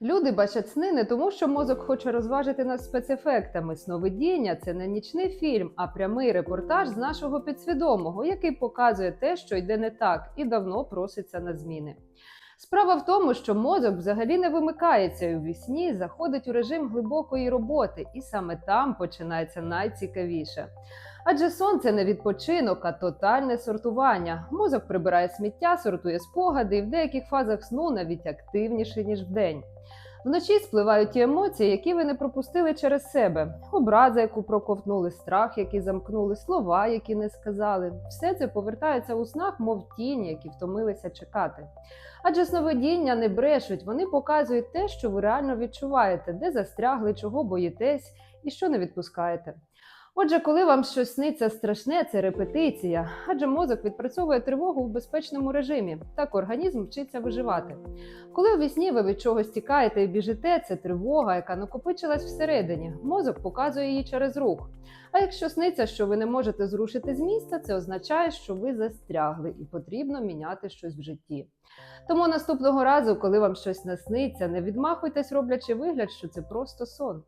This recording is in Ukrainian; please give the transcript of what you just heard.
Люди бачать сни не тому, що мозок хоче розважити нас спецефектами. Сновидіння це не нічний фільм, а прямий репортаж з нашого підсвідомого, який показує те, що йде не так, і давно проситься на зміни. Справа в тому, що мозок взагалі не вимикається і у вісні заходить у режим глибокої роботи, і саме там починається найцікавіше. Адже сон це не відпочинок, а тотальне сортування. Мозок прибирає сміття, сортує спогади, і в деяких фазах сну навіть активніше, ніж вдень. Вночі спливають ті емоції, які ви не пропустили через себе: образа, яку проковтнули, страх, який замкнули, слова, які не сказали. Все це повертається у снах, мов тіні, які втомилися чекати. Адже сновидіння не брешуть, вони показують те, що ви реально відчуваєте, де застрягли, чого боїтесь і що не відпускаєте. Отже, коли вам щось сниться страшне, це репетиція, адже мозок відпрацьовує тривогу в безпечному режимі. Так організм вчиться виживати. Коли у вісні ви від чогось тікаєте і біжите, це тривога, яка накопичилась всередині. Мозок показує її через рух. А якщо сниться, що ви не можете зрушити з місця, це означає, що ви застрягли і потрібно міняти щось в житті. Тому наступного разу, коли вам щось насниться, не відмахуйтесь, роблячи вигляд, що це просто сон.